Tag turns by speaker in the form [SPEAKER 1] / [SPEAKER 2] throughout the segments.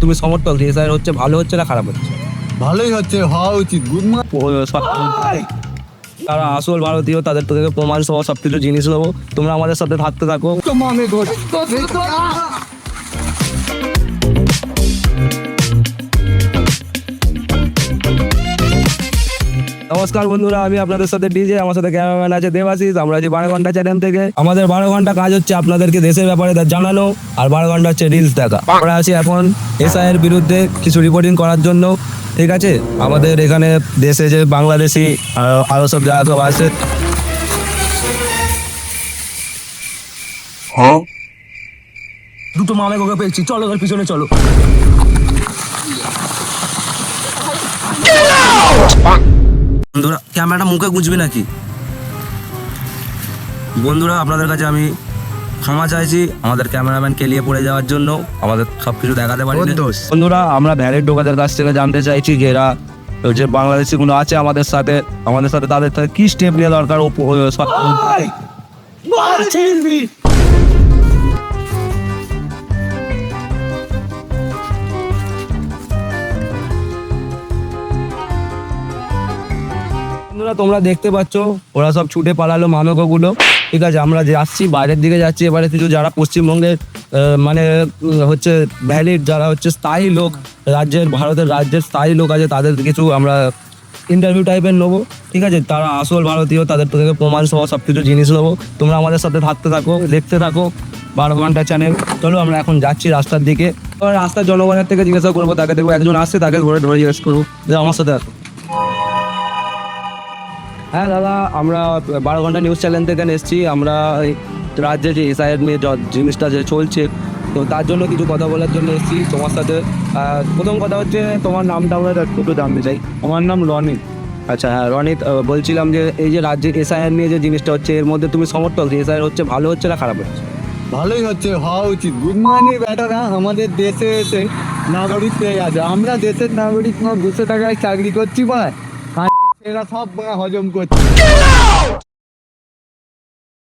[SPEAKER 1] তুমি সমর্থক রেসার হচ্ছে ভালো হচ্ছে না খারাপ হচ্ছে?
[SPEAKER 2] ভালোই হচ্ছে হওয়া উচিত গুড
[SPEAKER 1] কারণ আসল ভারতীয় তাদের থেকে প্রমাণ সহ সব কিছু জিনিস নেব তোমরা আমাদের সাথে থাকতে থাকো। নমস্কার বন্ধুরা আমি আপনাদের সাথে ডিজে আমার সাথে ক্যামেরাম্যান আছে দেবাশিস আমরা আছি বারো ঘণ্টা চ্যানেল থেকে। আমাদের বারো ঘণ্টা কাজ হচ্ছে আপনাদেরকে দেশের ব্যাপারে তা জানানো আর বারো ঘণ্টা হচ্ছে রিলস দেখা। আমরা আছি এখন এসআই এর বিরুদ্ধে কিছু রিপোর্টিং করার জন্য ঠিক আছে? আমাদের এখানে দেশে যে বাংলাদেশি আরও সব যারা সব আছে। দুটো মামে গোকে পেয়েছি। চলো ওর পিছনে চলো। বন্ধুরা ক্যামেরাটা মুখে গুঁজবি নাকি? বন্ধুরা আপনাদের কাছে আমি ক্ষমা চাইছি। আমাদের ক্যামেরাম্যান কেলিয়ে পড়ে যাওয়ার জন্য আমাদের সব কিছু দেখাতে পারি বন্ধুরা আমরা ভ্যালিড ঢোকাদের কাছ থেকে জানতে চাইছি যে এরা যে বাংলাদেশি গুলো আছে আমাদের সাথে আমাদের সাথে তাদের কি স্টেপ নেওয়া দরকার? তোমরা দেখতে পাচ্ছ, ওরা সব ছুটে পালালো মানবগুলো। ঠিক আছে, আমরা যাচ্ছি, বাইরের দিকে যাচ্ছি। এবারে কিছু যারা পশ্চিমবঙ্গের মানে হচ্ছে ভ্যালিড যারা হচ্ছে স্থায়ী লোক, রাজ্যের, ভারতের রাজ্যের স্থায়ী লোক আছে, তাদের কিছু আমরা ইন্টারভিউ টাইপের নেব। ঠিক আছে, তারা আসল ভারতীয়, তাদের থেকে প্রমাণ সহ সব কিছু জিনিস নেব। তোমরা আমাদের সাথে থাকতে থাকো, দেখতে থাকো, বারো ঘণ্টা চ্যানেল চলো, আমরা এখন যাচ্ছি রাস্তার দিকে। রাস্তার জনগণের থেকে জিজ্ঞাসা করব, তাকে দেখব, একজন আসছে, তাকে ধরে ধরে জিজ্ঞেস করব, যে আমার সাথে আসো। হ্যাঁ দাদা আমরা বারো ঘণ্টা নিউজ চ্যানেল থেকে এসেছি। আমরা এই রাজ্যে যে এসআইয়ের নিয়ে জিনিসটা যে চলছে তো তার জন্য কিছু কথা বলার জন্য এসেছি তোমার সাথে। প্রথম কথা হচ্ছে তোমার নামটা আমরা একটু জানতে চাই।
[SPEAKER 2] আমার নাম রনিত
[SPEAKER 1] আচ্ছা হ্যাঁ রনিত বলছিলাম যে এই যে রাজ্যে এসআইআর নিয়ে যে জিনিসটা হচ্ছে এর মধ্যে তুমি সমর্থক যে এসআইআর হচ্ছে ভালো হচ্ছে না খারাপ হচ্ছে?
[SPEAKER 2] ভালোই হচ্ছে হওয়া উচিত। গুড মর্নিং বেটারা আমাদের দেশে এসে নাগরিক পেয়ে আছে আমরা দেশের নাগরিক না দুশো টাকায় চাকরি করছি আর এরা সব হজম করছে।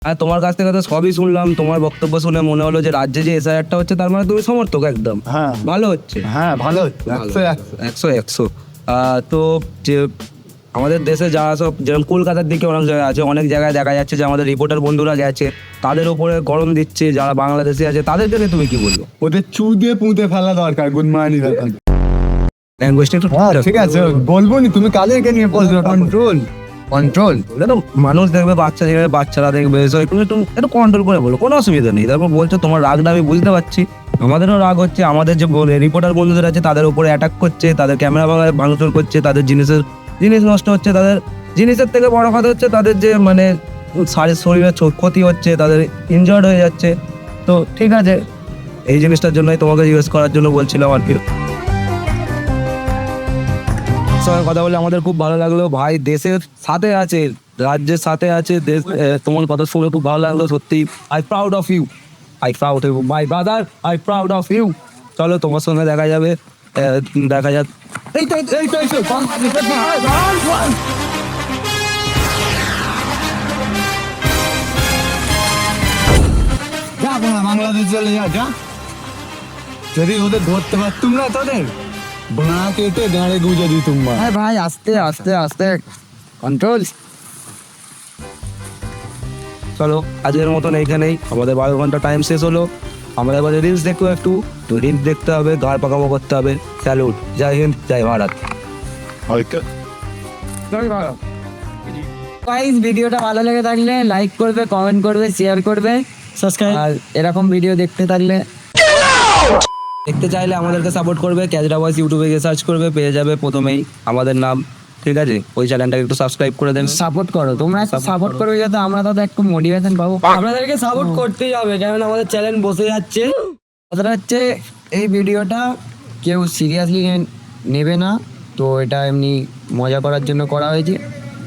[SPEAKER 1] আর তোমার কাছ থেকে তো সবই শুনলাম তোমার বক্তব্য শুনে মনে হলো যে রাজ্যে যে এসআইআরটা হচ্ছে তার মানে তুমি সমর্থক একদম।
[SPEAKER 2] হ্যাঁ।
[SPEAKER 1] ভালো হচ্ছে?
[SPEAKER 2] হ্যাঁ ভালো হচ্ছে। একশো একশো।
[SPEAKER 1] একশো একশো। আহ, তো যে আমাদের দেশে যারা সব যেরকম কলকাতার দিকে অনেক জায়গায় আছে অনেক জায়গায় দেখা যাচ্ছে যে আমাদের রিপোর্টার বন্ধুরা গেছে তাদের উপরে গরম দিচ্ছে যারা বাংলাদেশে আছে তাদের জন্য তুমি কি বলব?
[SPEAKER 2] ওদের চু দিয়ে পুঁতে ফেলা দরকার গুড মর্নিং
[SPEAKER 1] ল্যাঙ্গুয়েজটা একটু
[SPEAKER 2] হ্যাঁ ঠিক আছে বলব নি তুমি কাদেরকে নিয়ে বলছো? কন্ট্রোল কন্ট্রোল
[SPEAKER 1] মানুষ দেখবে বাচ্চা দেখবে বাচ্চারা দেখবে একটু একটু একটু কন্ট্রোল করে বলো কোনো অসুবিধা নেই। তারপর বলছো তোমার রাগটা আমি বুঝতে পারছি। আমাদেরও রাগ হচ্ছে আমাদের যে রিপোর্টার বন্ধুদের আছে তাদের উপরে অ্যাটাক করছে তাদের ক্যামেরা ভাঙচুর করছে তাদের জিনিসের জিনিস নষ্ট হচ্ছে তাদের জিনিসের থেকে বড় কথা হচ্ছে তাদের যে মানে শারীর শরীরের ক্ষতি হচ্ছে তাদের ইনজয়ার্ড হয়ে যাচ্ছে। তো ঠিক আছে এই জিনিসটার জন্যই তোমাকে জিজ্ঞেস করার জন্য বলছিলাম আর কি। সঙ্গে কথা বলে আমাদের খুব ভালো লাগল। ভাই, দেশের সাথে আছে, রাজ্যের সাথে আছে, দেশ তোমার কথা শুনে খুব ভালো লাগল, সত্যি। I proud of you I proud you my brother I proud of you চলো, তোমার সঙ্গে দেখা যাবে দেখা যাক।
[SPEAKER 2] বাংলাদেশ চলে যা। যদি ওদের ধরতে পারতুম না তোদের। বাঁ কেটে গাঁড়ে গুঁজে দিতুম মা
[SPEAKER 3] হ্যাঁ ভাই আস্তে আস্তে আস্তে কন্ট্রোল
[SPEAKER 1] চলো আজকের মতন এইখানেই আমাদের বারো ঘণ্টা টাইম শেষ হলো আমরা এবারে রিলস দেখব একটু তো রিলস দেখতে হবে গাড় পাকামো করতে হবে স্যালুট জয় হিন্দ জয় ভারত
[SPEAKER 3] গাইস ভিডিওটা ভালো লেগে থাকলে লাইক করবে কমেন্ট করবে শেয়ার করবে। সাবস্ক্রাইব আর এরকম ভিডিও দেখতে থাকলে
[SPEAKER 1] দেখতে চাইলে আমাদেরকে সাপোর্ট করবে ক্যাজরা বয়স ইউটিউবে গিয়ে সার্চ করবে পেয়ে যাবে প্রথমেই আমাদের নাম ঠিক আছে? ওই চ্যানেলটাকে একটু সাবস্ক্রাইব করে দেন।
[SPEAKER 3] সাপোর্ট করো তোমরা সাপোর্ট করবে যাতে আমরা তাতে একটু মোটিভেশন পাবো। আপনাদেরকে সাপোর্ট করতেই হবে কারণ আমাদের চ্যানেল বসে যাচ্ছে। কথাটা হচ্ছে এই ভিডিওটা কেউ সিরিয়াসলি নেবে না তো এটা এমনি মজা করার জন্য করা হয়েছে।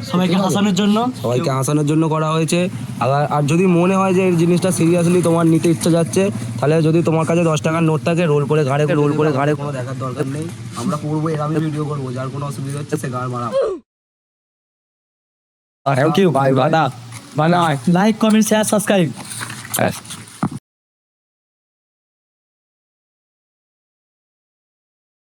[SPEAKER 3] সবাইকে হাসানোর জন্য
[SPEAKER 1] সবাইকে হাসানোর জন্য করা হয়েছে আর আর যদি মনে হয় যে এই জিনিসটা সিরিয়াসলি তোমার নিতে ইচ্ছা যাচ্ছে তাহলে যদি তোমার কাছে দশ টাকার নোট থাকে রোল করে ঘাড়ে রোল করে ঘাড়ে কোনো দেখার দরকার নেই আমরা করব এরকমই ভিডিও করব যার কোনো অসুবিধা হচ্ছে সে গাড় মারা
[SPEAKER 3] thank you bye bye bye like comment share subscribe